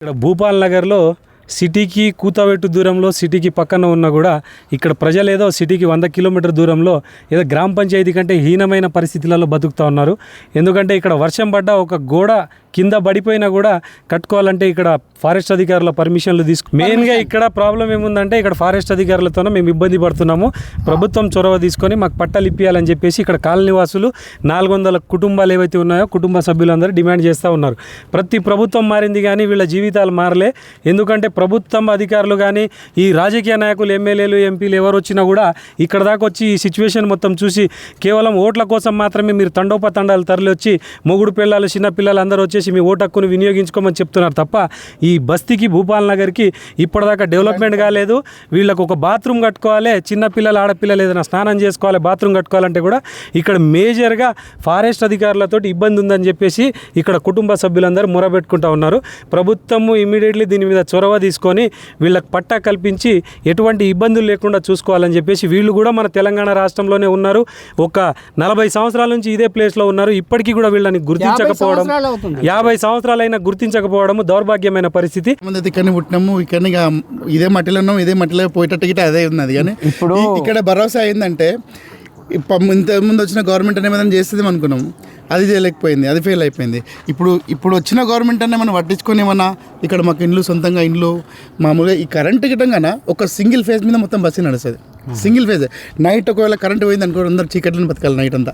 ఇక్కడ భూపాల్ నగర్లో సిటీకి కూతవెట్టు దూరంలో సిటీకి పక్కన ఉన్నా కూడా ఇక్కడ ప్రజలు ఏదో సిటీకి వంద కిలోమీటర్ దూరంలో ఏదో గ్రామ పంచాయతీ కంటే హీనమైన పరిస్థితులలో బతుకుతూ ఉన్నారు. ఎందుకంటే ఇక్కడ వర్షం పడ్డ ఒక గోడ కింద పడిపోయినా కూడా కట్టుకోవాలంటే ఇక్కడ ఫారెస్ట్ అధికారుల పర్మిషన్లు తీసుకు మెయిన్గా ఇక్కడ ప్రాబ్లం ఏముందంటే ఇక్కడ ఫారెస్ట్ అధికారులతోనే మేము ఇబ్బంది పడుతున్నాము. ప్రభుత్వం చొరవ తీసుకొని మాకు పట్టాలు ఇప్పించాలని చెప్పేసి ఇక్కడ కాలనీ వాసులు నాలుగు వందల కుటుంబాలు ఏవైతే ఉన్నాయో కుటుంబ సభ్యులందరూ డిమాండ్ చేస్తూ ఉన్నారు. ప్రతి ప్రభుత్వం మారింది కానీ వీళ్ళ జీవితాలు మారలే. ఎందుకంటే ప్రభుత్వం అధికారులు కానీ ఈ రాజకీయ నాయకులు ఎమ్మెల్యేలు ఎంపీలు ఎవరు వచ్చినా కూడా ఇక్కడ దాకా వచ్చి ఈ సిచ్యువేషన్ మొత్తం చూసి కేవలం ఓట్ల కోసం మాత్రమే మీరు తండోపతండాలు తరలి వచ్చి మొగుడు పిల్లలు చిన్న పిల్లలు అందరూ వచ్చేసి మీ ఓటు హక్కును వినియోగించుకోమని చెప్తున్నారు తప్ప ఈ బస్తీకి భూపాల్ నగర్కి ఇప్పటిదాకా డెవలప్మెంట్ కాలేదు. వీళ్ళకు ఒక బాత్రూమ్ కట్టుకోవాలి చిన్నపిల్లలు ఆడపిల్లలు ఏదైనా స్నానం చేసుకోవాలి బాత్రూమ్ కట్టుకోవాలంటే కూడా ఇక్కడ మేజర్గా ఫారెస్ట్ అధికారులతో ఇబ్బంది ఉందని చెప్పేసి ఇక్కడ కుటుంబ సభ్యులందరూ మొరబెట్టుకుంటా ఉన్నారు. ప్రభుత్వము ఇమీడియట్లీ దీని మీద చొరవ తీసుకొని వీళ్ళకి పట్టా కల్పించి ఎటువంటి ఇబ్బందులు లేకుండా చూసుకోవాలని చెప్పేసి వీళ్ళు కూడా మన తెలంగాణ రాష్ట్రంలోనే ఉన్నారు. ఒక నలభై సంవత్సరాల నుంచి ఇదే ప్లేస్లో ఉన్నారు. ఇప్పటికీ కూడా వీళ్ళని గుర్తించకపోవడం యాభై సంవత్సరాలైనా గుర్తించకపోవడం దౌర్భాగ్యమైన పరిస్థితి. ఇక్కడనే పుట్టినాము ఇక్కడనే ఇక ఇదే మట్టిలో ఉన్నాం ఇదే మట్టిలో పోయేటట్టు గిట్ట అదే ఉన్నది. కానీ ఇప్పుడు- ఇక్కడ భరోసా ఏంటంటే ఇంత ముందు వచ్చిన గవర్నమెంట్ అనే ఏమైనా చేస్తుంది అనుకున్నాం అది చేయలేకపోయింది అది ఫెయిల్ అయిపోయింది. ఇప్పుడు ఇప్పుడు వచ్చిన గవర్నమెంట్ అనే మనం పట్టించుకొని ఏమన్నా ఇక్కడ మాకు ఇండ్లు సొంతంగా ఇండ్లు మామూలుగా ఈ కరెంట్ గిట్టంగాన ఒక సింగిల్ ఫేజ్ మీద మొత్తం బస్సు నడుస్తుంది. Single phase. నైట్ ఒకవేళ కరెంట్ పోయింది అనుకో అందరు చీకట్లను బతకాలి నైట్ అంతా.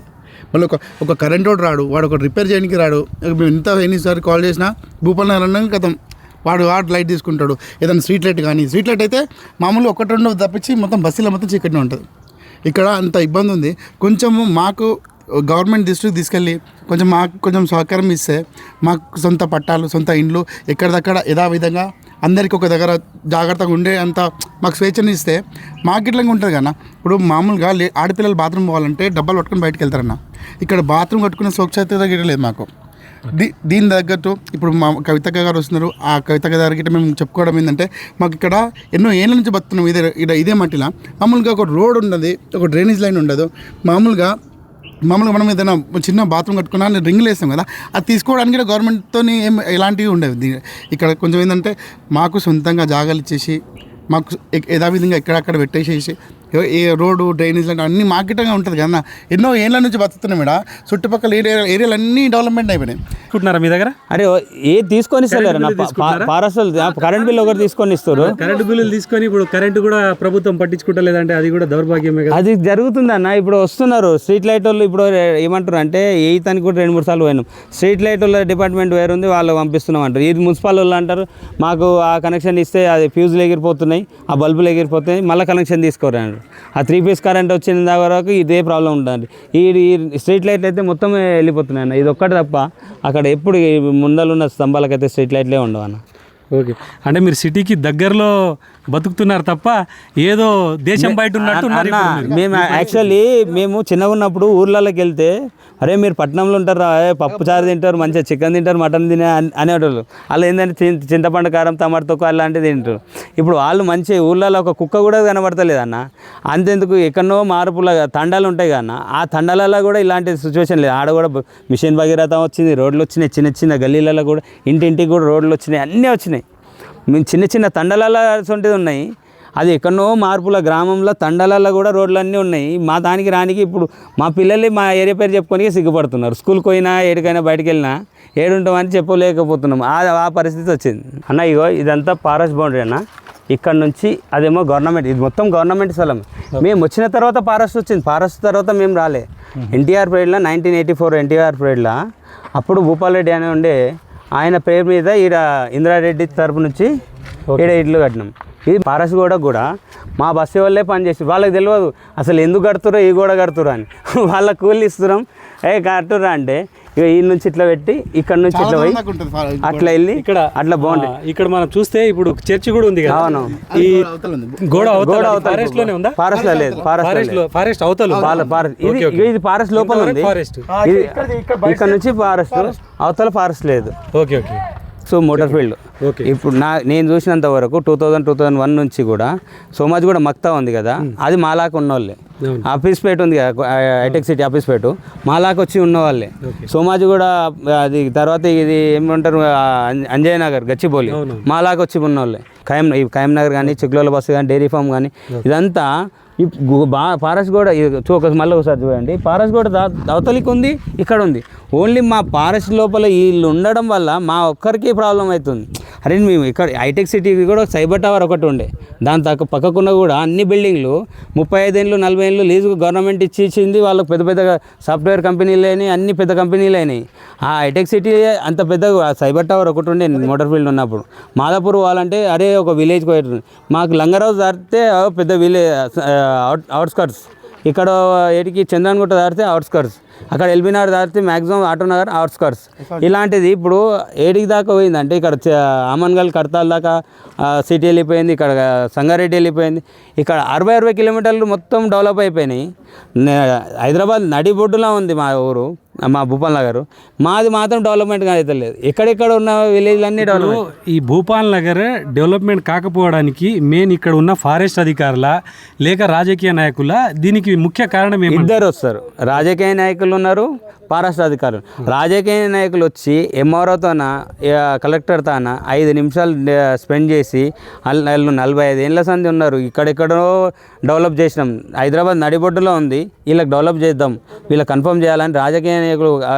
మళ్ళీ ఒక ఒక కరెంట్ వాడు రాడు వాడు ఒక రిపేర్ చేయడానికి రాడు. మేము ఎంత ఎన్నిసార్లు కాల్ చేసినా భూపాల్ నగర్ అన్నాక కథం. వాడు వాడు లైట్ తీసుకుంటాడు. ఏదైనా స్ట్రీట్ లైట్ కానీ స్ట్రీట్ లైట్ అయితే మామూలు ఒకటి రెండు తప్పించి మొత్తం బస్సులో మొత్తం చీకటినే ఉంటుంది. ఇక్కడ అంత ఇబ్బంది ఉంది. కొంచెము మాకు గవర్నమెంట్ దృష్టికి తీసుకెళ్ళి కొంచెం మాకు కొంచెం సహకారం ఇస్తే మాకు సొంత పట్టాలు సొంత ఇండ్లు ఎక్కడిదక్కడ యథావిధంగా అందరికీ ఒక దగ్గర జాగ్రత్తగా ఉండే అంత మాకు స్వేచ్ఛను ఇస్తే మాకు ఇట్లా ఉంటుంది కన్నా ఇప్పుడు మామూలుగా లే ఆడపిల్లలు బాత్రూమ్ పోవాలంటే డబ్బాలు పట్టుకొని బయటకు వెళ్తారన్న. ఇక్కడ బాత్రూమ్ కట్టుకునే స్వచ్ఛత దగ్గర లేదు మాకు. దీ దీని తగ్గట్టు ఇప్పుడు మా కవితక్క గారు వస్తున్నారు. ఆ కవితక్క గారికి మేము చెప్పుకోవడం ఏంటంటే మాకు ఇక్కడ ఎన్నో ఏళ్ళ నుంచి బతున్నాం ఇదే ఇక్కడ ఇదే మట్టిలా. మామూలుగా ఒక రోడ్ ఉండదు ఒక డ్రైనేజ్ లైన్ ఉండదు. మామూలుగా మామూలుగా మనం ఏదైనా చిన్న బాత్రూమ్ కట్టుకున్నా రింగులు వేస్తాం కదా అది తీసుకోవడానికి కూడా గవర్నమెంట్తో ఏం ఎలాంటివి ఉండేవి? ఇక్కడ కొంచెం ఏంటంటే మాకు సొంతంగా జాగాలు ఇచ్చేసి మాకు యథావిధంగా ఎక్కడక్కడ పెట్టేసేసి ఏ- ఏ రోడ్డు డ్రైనేజ్ లాంటి అన్ని మార్కెట్గా ఉంటుంది కదా ఎన్నో ఏళ్ళ నుంచి బతుకుతున్నాం ఇక్కడ. చుట్టుపక్కల ఏరియా ఏరియాలు అన్నీ డెవలప్మెంట్ అయిపోయినాయి. అనుకుంటున్నారా మీ దగ్గర? అరే ఏ తీసుకొని ఇస్తలేరు? పారసల్ కరెంట్ బిల్ ఒకటి తీసుకొని ఇస్తారు. కరెంటు బిల్లులు తీసుకొని ఇప్పుడు కరెంటు కూడా ప్రభుత్వం పట్టించుకుంటలేదంటే అది కూడా దౌర్భాగ్యమే కదా. అది జరుగుతుంది అన్న. ఇప్పుడు వస్తున్నారు. స్ట్రీట్ లైట్ వాళ్ళు ఇప్పుడు ఏమంటారు అంటే ఎయిత్ అని కూడా రెండు మూడు సార్లు పోయినాం. స్ట్రీట్ లైట్ వాళ్ళ డిపార్ట్మెంట్ వేరుంది వాళ్ళు పంపిస్తున్నాం అంటారు. ఇది మున్సిపల్ వాళ్ళు అంటారు మాకు ఆ కనెక్షన్ ఇస్తే అది ఫ్యూజులు ఎగిరిపోతున్నాయి ఆ బల్బులు ఎగిరిపోతున్నాయి మళ్ళీ కనెక్షన్ తీసుకోరు అన్నారు ఆ త్రీ పీస్ కరెంట్ వచ్చిన దాకా వరకు ఇదే ప్రాబ్లం ఉంటుంది. ఈ స్ట్రీట్ లైట్లు అయితే మొత్తం వెళ్ళిపోతున్నాయి అన్న. ఇది ఒక్కటి తప్ప అక్కడ ఎప్పుడు ముందలున్న స్తంభాలకైతే స్ట్రీట్ లైట్లే ఉండవు అన్న. ఓకే అంటే మీరు సిటీకి దగ్గరలో బతుకుతున్నారు తప్ప ఏదో దేశం బయట ఉన్నట్టు. మేము యాక్చువల్లీ మేము చిన్నగా ఉన్నప్పుడు ఊర్లలోకి వెళ్తే అరే మీరు పట్టణంలో ఉంటారా? పప్పు చారు తింటారు మంచిగా చికెన్ తింటారు మటన్ తినే అన్- అనేటోళ్ళు. వాళ్ళు ఏంటంటే చింతపండు కారం టమాటో తొక్కు అలాంటివి తింటారు. ఇప్పుడు వాళ్ళు మంచి ఊర్లలో ఒక కుక్క కూడా కనబడతలేదు అన్న. అంతెందుకు? ఎక్కడనో మార్పుల తండాలు ఉంటాయి కదా అన్న. ఆ తండాలలో కూడా ఇలాంటి సిచ్యువేషన్ లేదు. ఆడ కూడా మిషన్ భగీరథం వచ్చింది రోడ్లు వచ్చినాయి చిన్న చిన్న గల్లీలలో కూడా ఇంటింటికి కూడా రోడ్లు వచ్చినాయి అన్నీ వచ్చినాయి. మేము చిన్న చిన్న తండలలో ఉన్నాయి. అది ఎక్కడనో మార్పుల గ్రామంలో తండలలో కూడా రోడ్లు అన్నీ ఉన్నాయి. మా దానికి రానికి ఇప్పుడు మా పిల్లలు మా ఏరియా పేరు చెప్పుకొని సిగ్గుపడుతున్నారు. స్కూల్కి పోయినా ఏడికైనా బయటకు వెళ్ళినా ఏడుంటామని చెప్పలేకపోతున్నాం. ఆ పరిస్థితి వచ్చింది. అన్న ఇగో ఇదంతా పారస్ బౌండరీ అన్న. ఇక్కడ నుంచి అదేమో గవర్నమెంట్ ఇది మొత్తం గవర్నమెంట్ స్థలం. మేము వచ్చిన తర్వాత పారస్ వచ్చింది. పారస్ తర్వాత మేము రాలే. ఎన్టీఆర్ పీరియడ్లో నైన్టీన్ ఎయిటీ ఫోర్ ఎన్టీఆర్ పీరియడ్లో అప్పుడు భూపాల్ రెడ్డి అని ఉండే ఆయన పేరు మీద ఈడ ఇందిరారెడ్డి తరపు నుంచి ఈడ ఇల్లు కట్టినాం. ఇది పారస్ గోడ కూడా మా బస్సు వాళ్ళే పనిచేసి వాళ్ళకి తెలియదు. అసలు ఎందుకు కడుతురో ఈ గోడ కడుతురో అని. వాళ్ళ కూలి ఇస్తున్నాం. ఏ కట్టురా అంటే ఇక ఈ నుంచి ఇట్లా పెట్టి ఇక్కడ నుంచి ఇట్లా పోయి అట్లా వెళ్ళి ఇక్కడ అట్లా బాగుంది ఆ, ఇక్కడ మనం చూస్తే ఇప్పుడు చర్చి కూడా ఉంది కదా. అవును. ఈ. గోడ గోడ ఫారెస్ట్లోనే ఉందా? ఫారెస్ట్లో లేదు. ఫారెస్ట్లో ఫారెస్ట్ అవతల పాల- ఫారెస్ట్ ఇది ఇది ఫారెస్ట్ లోపల ఉంది. ఫారెస్ట్ ఇది ఇక్కడ నుంచి ఫారెస్ట్ అవతల ఫారెస్ట్ లేదు. Okay okay so motor field ఇప్పుడు నా నేను చూసినంత వరకు two thousand two thousand one నుంచి కూడా సోమాజ్ కూడా మక్తా ఉంది కదా అది మాలాకు ఉన్నోళ్ళే. అవును. ఆఫీస్ పేట ఉంది కదా హైటెక్ సిటీ ఆఫీస్ పేట మాలాకు వచ్చి ఉన్నవాళ్ళే. సోమాజ్ కూడా అది తర్వాత ఇది ఏమంటారు అంజయ్ నగర్ గచ్చిబౌలి. మాలాకు వచ్చి ఉన్నోళ్ళే. ఖాయం ఈ ఖాయం నగర్ కానీ చిక్లోల బస్సు కానీ డైరీ ఫామ్ కానీ ఇదంతా ఈ గు- బా పారస్ కూడా ఒక మళ్ళీ ఒకసారి చూడండి. పారస్ కూడా అవతలికి ఉంది ఇక్కడ ఉంది. ఓన్లీ మా పారస్ లోపల వీళ్ళు ఉండడం వల్ల మా ఒక్కరికి ప్రాబ్లం అవుతుంది. అరే మేము ఇక్కడ హైటెక్ సిటీకి కూడా సైబర్ టవర్ ఒకటి ఉండే. దాని తక్క పక్కకున్న కూడా అన్ని బిల్డింగ్లు ముప్పై ఐదేళ్ళు నలభై ఏళ్ళు లీజు గవర్నమెంట్ ఇచ్చి ఇచ్చింది వాళ్ళకు పెద్ద పెద్ద సాఫ్ట్వేర్ కంపెనీలు అయినాయి అన్ని పెద్ద కంపెనీలు అయినాయి. ఆ హైటెక్ సిటీ అంత పెద్ద సైబర్ టవర్ ఒకటి ఉండే మోటార్ ఫీల్డ్ ఉన్నప్పుడు. మాదాపూర్ వాళ్ళంటే అరే ఒక విలేజ్కి పోయేది మాకు లంగరావు దాటితే పెద్ద విలేజ్ అవుట్ అవుట్స్కర్ట్స్ ఇక్కడ ఏటికి చంద్రన్గుట్ట దాటితే అవుట్స్కర్ట్స్ అక్కడ ఎల్బీనగర్ దాటితే మ్యాక్సిమం ఆటోనగర్ అవుట్స్కర్స్ ఇలాంటిది ఇప్పుడు ఏడికి దాకా పోయిందంటే ఇక్కడ చ- ఆమన్గల్ కడతాల్ దాకా సిటీ వెళ్ళిపోయింది ఇక్కడ సంగారెడ్డి వెళ్ళిపోయింది. ఇక్కడ అరవై అరవై కిలోమీటర్లు మొత్తం డెవలప్ అయిపోయినాయి. హైదరాబాద్ నడిబొడ్డులా ఉంది మా ఊరు. మా భూపాల్ నగర్ మాది మాత్రం డెవలప్మెంట్ అయితే లేదు ఎక్కడెక్కడ ఉన్న విలేజ్లన్నీ డెవలప్ ఈ భూపాల్ నగర్ డెవలప్మెంట్ కాకపోవడానికి మెయిన్ ఇక్కడ ఉన్న ఫారెస్ట్ అధికారుల లేక రాజకీయ నాయకుల దీనికి ముఖ్య కారణం ఇద్దరు వస్తారు. రాజకీయ నాయకులు ఉన్నారు పారాష్ట్ర అధికారులు రాజకీయ నాయకులు వచ్చి ఎంఆర్ఓతోన కలెక్టర్తోన ఐదు నిమిషాలు స్పెండ్ చేసి వాళ్ళు నలభై ఐదు ఏళ్ళ సంది ఉన్నారు. ఇక్కడెక్కడో డెవలప్ చేసినాం. హైదరాబాద్ నడిబొడ్డులో ఉంది. వీళ్ళకి డెవలప్ చేద్దాం. వీళ్ళకి కన్ఫర్మ్ చేయాలని రాజకీయ నాయకులు ఆ,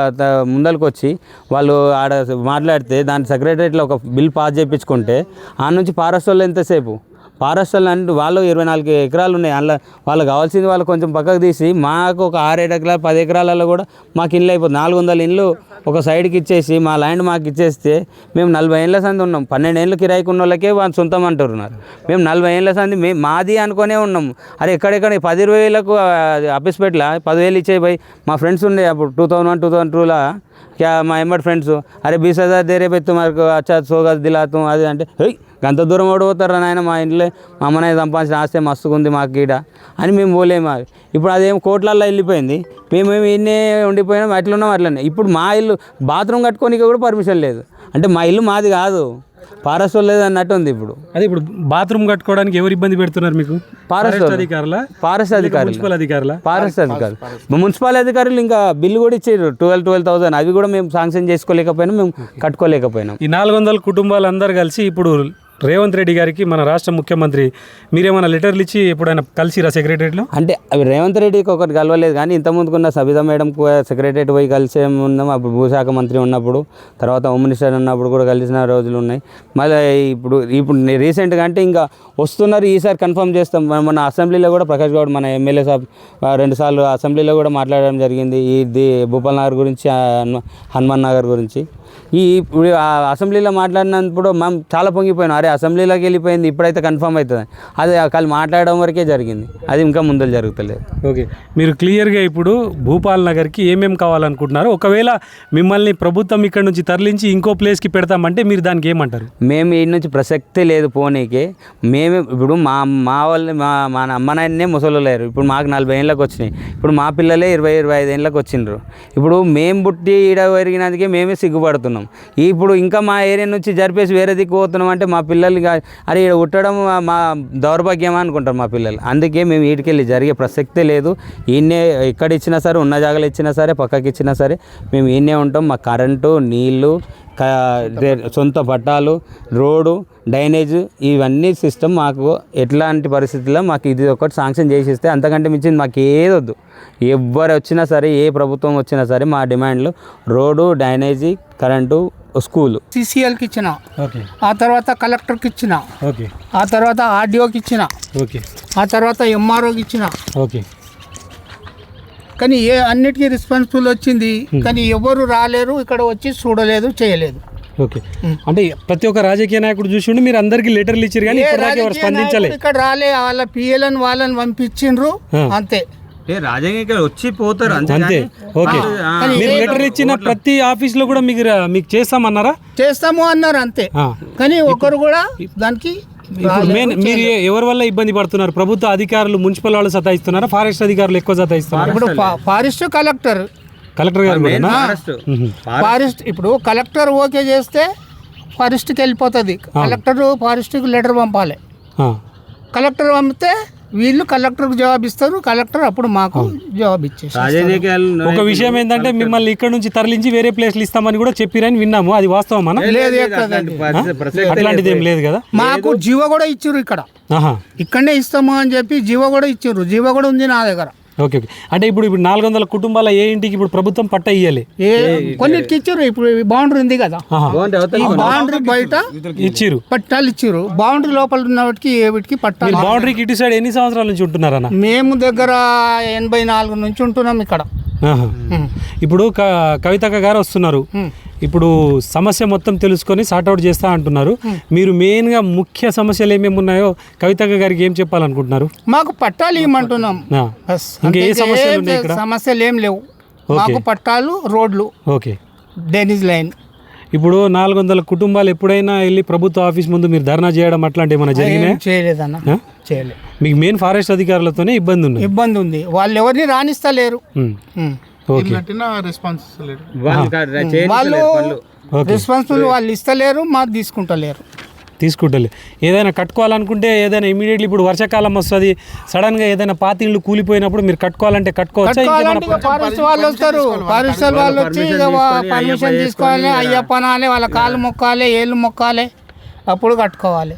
వచ్చి వాళ్ళు ఆడ మాట్లాడితే దాని సెక్రటరీలో ఒక బిల్ పాస్ చేయించుకుంటే ఆ నుంచి ఫారెస్ట్ వాళ్ళు ఎంతసేపు? ఫారెస్ట్ అంటే వాళ్ళు ఇరవై నాలుగు ఎకరాలు ఉన్నాయి. అందులో వాళ్ళకి కావాల్సింది వాళ్ళు కొంచెం పక్కకు తీసి మాకు ఒక ఆరు ఏడు ఎకరాలు పది ఎకరాలలో కూడా మాకు ఇల్లు అయిపోతుంది. నాలుగు వందల ఇల్లు ఒక సైడ్కి ఇచ్చేసి మా ల్యాండ్ మాకు ఇచ్చేస్తే మేము నలభై ఏళ్ళ సంది ఉన్నాం. పన్నెండు ఏళ్ళు కిరాయికి ఉన్న వాళ్ళకే వాళ్ళు సొంతం అంటున్నారు. మేము నలభై ఏళ్ళ సంది మేము మాది అనుకునే ఉన్నాం. అరే ఎక్కడెక్కడ పది ఇరవై వేలకు అప్పిస్పేట్ల పదివేలు ఇచ్చే పోయి మా ఫ్రెండ్స్ ఉండే అప్పుడు two thousand one two thousand టూలో మా ఎంబడి ఫ్రెండ్స్. అరే బీస్ హజార్ దేరే పెత్తు మాకు అచ్చా సోగా దిలాతం అది అంటే హెయ్ గంత దూరం ఓడిపోతారా నాయన మా ఇంట్లో మా అమ్మనే సంపాదించిన ఆస్తే మస్తుగా ఉంది మాకు ఈడ. అని మేము పోలేము ఇప్పుడు అదేం కోట్లల్లో వెళ్ళిపోయింది. మేమేమి ఇన్నే ఉండిపోయినాం అట్లున్నాం అట్లనే. ఇప్పుడు మా ఇల్లు బాత్రూమ్ కట్టుకోనికి కూడా పర్మిషన్ లేదు. అంటే మా ఇల్లు మాది కాదు. ఫారెస్ట్ లేదు అన్నట్టు ఉంది ఇప్పుడు. అదే ఇప్పుడు బాత్రూమ్ కట్టుకోవడానికి ఎవరు ఇబ్బంది పెడుతున్నారు మీకు? ఫారెస్ట్. అధికారుల? ఫారెస్ట్ అధికారులు. మున్సిపల్ అధికారుల? ఫారెస్ట్ అధికారులు. మున్సిపల్ అధికారులు ఇంకా బిల్లు కూడా ఇచ్చారు. Twelve twelve thousand. అవి కూడా మేము శాంక్షన్ చేసుకోలేకపోయినాం మేము కట్టుకోలేకపోయినాం. ఈ నాలుగు వందల కుటుంబాలు అందరు కలిసి ఇప్పుడు రేవంత్ రెడ్డి గారికి మన రాష్ట్ర ముఖ్యమంత్రి మీరేమైనా లెటర్లు ఇచ్చి ఎప్పుడైనా కలిసిరా సెక్రటరీలో? అంటే అవి రేవంత్ రెడ్డికి ఒకటి కలవలేదు కానీ ఇంతకుముందుకున్న సబితా మేడం సెక్రటరీ పోయి కలిసే ఉన్నాం. అప్పుడు భూశాఖ మంత్రి ఉన్నప్పుడు తర్వాత హోమ్ మినిస్టర్ ఉన్నప్పుడు కూడా కలిసిన రోజులు ఉన్నాయి. మళ్ళీ ఇప్పుడు ఇప్పుడు రీసెంట్గా అంటే ఇంకా వస్తున్నారు ఈసారి కన్ఫర్మ్ చేస్తాం. మన- మన అసెంబ్లీలో కూడా ప్రకాష్ గౌడ్ మన ఎమ్మెల్యే సాబ్ రెండుసార్లు అసెంబ్లీలో కూడా మాట్లాడడం జరిగింది. ఈ ది భూపాల్ నగర్ గురించి హనుమాన్ నగర్ గురించి. ఈ ఇప్పుడు అసెంబ్లీలో మాట్లాడినప్పుడు మనం చాలా పొంగిపోయినాం. అరే అసెంబ్లీలోకి వెళ్ళిపోయింది ఇప్పుడైతే కన్ఫర్మ్ అవుతుంది. అది వాళ్ళు మాట్లాడడం వరకే జరిగింది. అది ఇంకా ముందర జరుగుతలేదు. ఓకే. మీరు క్లియర్గా ఇప్పుడు భూపాల్ నగర్కి ఏమేం కావాలనుకుంటున్నారు? ఒకవేళ మిమ్మల్ని ప్రభుత్వం ఇక్కడ నుంచి తరలించి ఇంకో ప్లేస్కి పెడతామంటే మీరు దానికి ఏమంటారు? మేము ఈ నుంచి ప్రసక్తే లేదు పోనీకి. మేమే ఇప్పుడు మా మా వాళ్ళు మా మా అమ్మ నాయననే ముసలు లేరు ఇప్పుడు మాకు నలభై ఏళ్ళకి వచ్చినాయి. ఇప్పుడు మా పిల్లలే ఇరవై ఇరవై ఐదు ఏళ్ళకి వచ్చిండ్రు. ఇప్పుడు మేము పుట్టి ఈడ పెరిగినందుకే మేమే సిగ్గుపడుతున్నాం ఇప్పుడు ఇంకా మా ఏరియా నుంచి జరిపేసి వేరే దిక్కు పోతున్నాం అంటే మా పిల్లలు అరే ఇక్కడ ఉట్టడం మా- దౌర్భాగ్యమా అనుకుంటారు మా పిల్లలు. అందుకే మేము వీటికెళ్ళి జరిగే ప్రసక్తే లేదు. ఈయన్నే ఎక్కడ ఇచ్చినా సరే ఉన్న జాగాలు ఇచ్చినా సరే పక్కకి ఇచ్చినా సరే మేము ఈయనే ఉంటాం. మా కరెంటు నీళ్ళు సొంత పట్టాలు రోడ్డు డ్రైనేజ్ ఇవన్నీ సిస్టమ్ మాకు ఎట్లాంటి పరిస్థితుల్లో మాకు ఇది ఒకటి శాంక్షన్ చేసి ఇస్తే అంతకంటే మించింది మాకు ఏదొద్దు ఎవరు వచ్చినా సరే ఏ ప్రభుత్వం వచ్చినా సరే మా డిమాండ్లు రోడ్డు డ్రైనేజీ కరెంటు స్కూలు సిసిఎల్కి ఇచ్చిన. ఓకే. ఆ తర్వాత కలెక్టర్కి ఇచ్చిన. ఓకే. ఆ తర్వాత ఆర్డీఓకి ఇచ్చిన. ఓకే. ఆ తర్వాత ఎంఆర్ఓకి ఇచ్చిన. ఓకే. కానీ ఏ అన్నిటికీ రెస్పాన్సిబుల్ వచ్చింది కానీ ఎవరు రాలేరు ఇక్కడ వచ్చి చూడలేదు చేయలేదు. ఓకే. అంటే ప్రతి ఒక్క రాజకీయ నాయకుడు చూసిండు మీరు అందరికీ లెటర్లు ఇచ్చారు కానీ ఎవరు రాజకీయ స్పందించలే. నాయకుడు ఇక్కడ రాలే వాళ్ళ పిఎల్ఎన్ వాళ్ళని పంపించిండ్రు అంతే. రాజకీయ వచ్చి పోతారు అంతే ఓకే. కానీ మీరు ఏ లెటర్ ఇచ్చిన ప్రతి ఆఫీస్లో కూడా మీకు మీకు చేస్తామన్నారా? చేస్తాము అన్నారు అంతే. కానీ ఒకరు కూడా దానికి ఇప్పుడు మెయిన్ మీరు ఎవరి వల్ల ఇబ్బంది పడుతున్నారు? ప్రభుత్వ అధికారులు మున్సిపల్ వాళ్ళు సతాయిస్తున్నారా? ఫారెస్ట్ అధికారులు ఎక్కువ సతాయిస్తున్నారా? ఇప్పుడు ఫా- ఫారెస్ట్ కలెక్టర్. కలెక్టర్ గారు కూడా ఫారెస్ట్. ఇప్పుడు కలెక్టర్ ఓకే చేస్తే ఫారెస్ట్కి వెళ్ళిపోతుంది. కలెక్టర్ ఫారెస్ట్కి లెటర్ పంపాలి. కలెక్టర్ పంపితే వీళ్ళు కలెక్టర్కి జవాబు ఇస్తారు. కలెక్టర్ అప్పుడు మాకు జవాబు ఇచ్చేసి రాజకీయాలు ఒక విషయం ఏంటంటే మిమ్మల్ని ఇక్కడ నుంచి తరలించి వేరే ప్లేస్లు ఇస్తామని కూడా చెప్పిరని విన్నాము. అది వాస్తవం అన్న లేదు ఎక్కడ అట్లాంటిది ఏం లేదు కదా? మాకు జీవ కూడా ఇచ్చారు ఇక్కడ. ఇక్కడనే ఇస్తాము అని చెప్పి జీవ కూడా ఇచ్చారు జీవ కూడా ఉంది నా దగ్గర. Okay okay. అంటే ఇప్పుడు ఇప్పుడు నాలుగు వందల కుటుంబాల ఏ ఇంటికి ఇప్పుడు ప్రభుత్వం పట్ట ఇయ్యాలి? ఏ కొన్నిటికి ఇచ్చారు ఇప్పుడు బౌండరీ ఉంది కదా. బౌండరీ బయట ఇచ్చిరు పట్టాలు ఇచ్చారు బౌండరీ లోపల ఉన్న వాటికి ఏ వీటికి పట్టాలు మీరు బౌండరీకి ఇటు సైడ్ ఎన్ని సంవత్సరాల నుంచి ఉంటున్నారన్న? మేము దగ్గర ఎనభై నాలుగు నుంచి ఉంటున్నాం ఇక్కడ. ఇప్పుడు కవితక్క గారు వస్తున్నారు. ఇప్పుడు సమస్య మొత్తం తెలుసుకొని సార్ట్అవుట్ చేస్తా అంటున్నారు. మీరు మెయిన్గా ముఖ్య సమస్యలు ఏమేమి ఉన్నాయో కవితక్క గారికి ఏం చెప్పాలనుకుంటున్నారు? మాకు పట్టాలు ఇవ్వమంటున్నాం. ఇంకా ఏ సమస్యలు ఏ ఉన్నాయి ఇక్కడ? సమస్యలు ఏం లేవు. మాకు పట్టాలు రోడ్లు. ఓకే. Drainage line. ఇప్పుడు నాలుగు వందల కుటుంబాలు ఎప్పుడైనా వెళ్ళి ప్రభుత్వ ఆఫీస్ ముందు మీరు ధర్నా చేయడం అట్లాంటి ఏమైనా చేయలేదన్న. ఆ? చేయలేదు మీకు మెయిన్ ఫారెస్ట్ అధికారులతోనే ఇబ్బంది ఉంది. ఇబ్బంది ఉంది. వాళ్ళు ఎవరిని రాణిస్తలేరు. రెస్పాన్స్ లేదు వాళ్ళు రెస్పాన్సిబుల్ వాళ్ళు ఇస్తలేరు మాకు తీసుకుంటలేరు. తీసుకుంటలే. ఏదైనా కట్టుకోవాలనుకుంటే ఏదైనా ఇమీడియట్లీ ఇప్పుడు వర్షాకాలం వస్తుంది సడన్గా ఏదైనా పాత ఇళ్ళు కూలిపోయినప్పుడు మీరు కట్టుకోవాలంటే కట్టుకోవచ్చా? ఇంకేమైనా కట్టుకోవాలంటే ఇక ఫారెస్ట్ వాళ్ళు వస్తారు. ఫారెస్ట్ వాళ్ళు వచ్చి ఇక పర్మిషన్ తీసుకోవాలి వాళ్ళ కాళ్ళు మొక్కాలి ఏళ్ళు మొక్కాలి అప్పుడు కట్టుకోవాలి.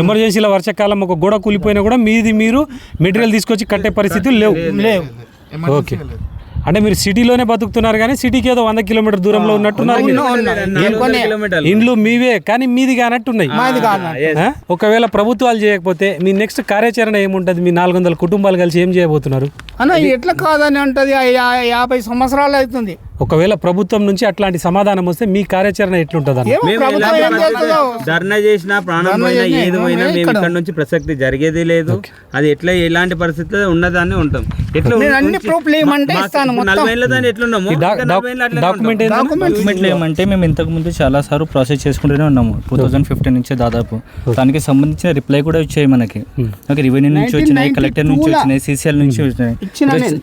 ఎమర్జెన్సీలో వర్షాకాలం ఒక గోడ కూలిపోయినా కూడా మీది మీరు మెటీరియల్ తీసుకొచ్చి కట్టే పరిస్థితులు లేవు. లేవు. ఓకే. అంటే మీరు సిటీలోనే బతుకుతున్నారు కానీ సిటీకి ఏదో వంద కిలోమీటర్ దూరంలో ఉన్నట్టున్నారు ఇండ్లు మీవే కానీ మీది కానట్టున్నాయి. మాది కాదు. ఆ? ఒకవేళ ప్రభుత్వాలు చేయకపోతే మీ నెక్స్ట్ కార్యాచరణ ఏముంటది? మీ నాలుగు వందల కుటుంబాలు కలిసి ఏం చేయబోతున్నారు? అన్న ఎట్లా కాదని అంటది? యాభై సంవత్సరాలు అవుతుంది. ఒకవేళ ప్రభుత్వం నుంచి అట్లాంటి సమాధానం వస్తే మీ కార్యాచరణ ఎట్లుంటది ధర్నా చేసినా ప్రాణం పోయినా ఏది పోయినా మేము ఇక్కడ. నుంచి ప్రసక్తి జరిగేది లేదు. అది ఎట్లా ఎలాంటి పరిస్థితిలో ఉన్నదాన్ని ఉంటాం. ఎట్లా నేను అన్ని ప్రూఫ్లు ఏమంటే మేము ఇంతకు ముందు చాలా సార్లు ప్రాసెస్ చేసుకుంటూనే ఉన్నాము. టూ థౌసండ్ ఫిఫ్టీన్ నుంచి దాదాపు. దానికి సంబంధించిన రిప్లై కూడా వచ్చాయి మనకి. ఓకే రెవెన్యూ నుంచి వచ్చినాయి కలెక్టర్ నుంచి వచ్చినాయి సీసీఎల్ నుంచి వచ్చినాయి.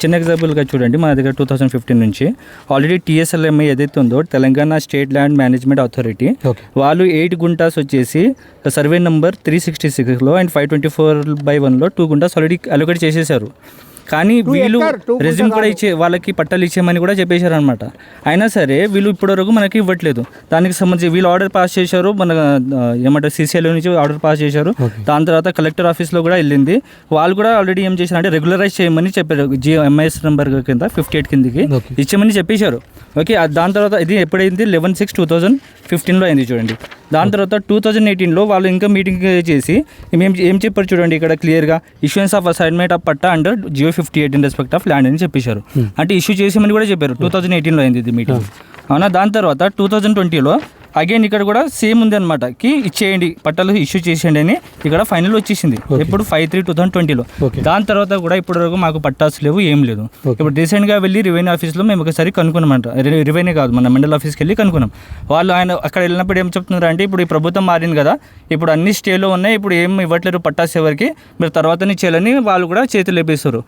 చిన్న example గా చూడండి మన దగ్గర టూ థౌసండ్ ఫిఫ్టీన్ నుంచి ఆల్రెడీ టీఎస్ఎల్ఎంఐ ఏదైతే ఉందో Telangana state land management authority. వాళ్ళు ఎయిట్ గుంటాస్ వచ్చేసి సర్వే నెంబర్ త్రీ సిక్స్టీ సిక్స్లో and five twenty four by వన్లో టూ గుంటాస్ ఆల్రెడీ అలొకేట్ చేసేసారు కానీ వీళ్ళు రెజ్యూమ్ కూడా ఇచ్చే వాళ్ళకి పట్టాలు ఇచ్చేయమని కూడా చెప్పేశారు అనమాట అయినా సరే వీళ్ళు ఇప్పటివరకు మనకి ఇవ్వట్లేదు. దానికి సంబంధించి వీళ్ళు ఆర్డర్ పాస్ చేశారు మన ఏమంటారు సీసీఎల్ నుంచి ఆర్డర్ పాస్ చేశారు. దాని తర్వాత కలెక్టర్ ఆఫీస్లో కూడా వెళ్ళింది. వాళ్ళు కూడా ఆల్రెడీ ఏం చేశారు అంటే రెగ్యులరైజ్ చేయమని చెప్పారు. జియో ఎంఐఎస్ నెంబర్ కింద ఫిఫ్టీ ఎయిట్ కిందకి. ఇచ్చామని చెప్పేశారు. ఓకే దాని తర్వాత ఇది ఎప్పుడైంది? లెవెన్ సిక్స్ టూ థౌజండ్ ఫిఫ్టీన్లో అయింది చూడండి. దాని తర్వాత టూ థౌజండ్ ఎయిటీన్లో వాళ్ళు ఇంకా మీటింగ్ చేసి మేము ఏం చెప్పారు చూడండి ఇక్కడ క్లియర్గా issuance of assignment of patta under GO fifty eight in respect of land అని చెప్పేశారు. అంటే ఇష్యూ చేసామని కూడా చెప్పారు. టూ థౌజండ్ ఎయిటీన్లో అయింది ఇది మీటింగ్ అవునా? దాని తర్వాత టూ థౌజండ్ ట్వంటీలో అగైన్ ఇక్కడ కూడా సేమ్ ఉంది అనమాట కి ఇచ్చేయండి పట్టాలు ఇష్యూ చేసేయండి అని ఇక్కడ ఫైనల్ వచ్చేసింది. ఇప్పుడు ఫైవ్ త్రీ టూ థౌసండ్ ట్వంటీలో. దాని తర్వాత కూడా ఇప్పటి వరకు మాకు పట్టాస్ లేవు ఏం లేదు. ఇప్పుడు రీసెంట్గా వెళ్ళి రెవెన్యూ ఆఫీస్లో మేము ఒకసారి కనుక్కున్నామంట. రెవెన్యూ కాదు మన మండల ఆఫీస్కి వెళ్ళి కనుక్కున్నాం. వాళ్ళు ఆయన అక్కడ వెళ్ళినప్పుడు ఏం చెప్తున్నారు అంటే ఇప్పుడు ఈ ప్రభుత్వం మారింది కదా ఇప్పుడు అన్ని స్టేలో ఉన్నాయి ఇప్పుడు ఏం ఇవ్వట్లేరు పట్టాస్ ఎవరికి మీరు తర్వాతనే చేయాలని వాళ్ళు కూడా చేతులు లేపేస్తారు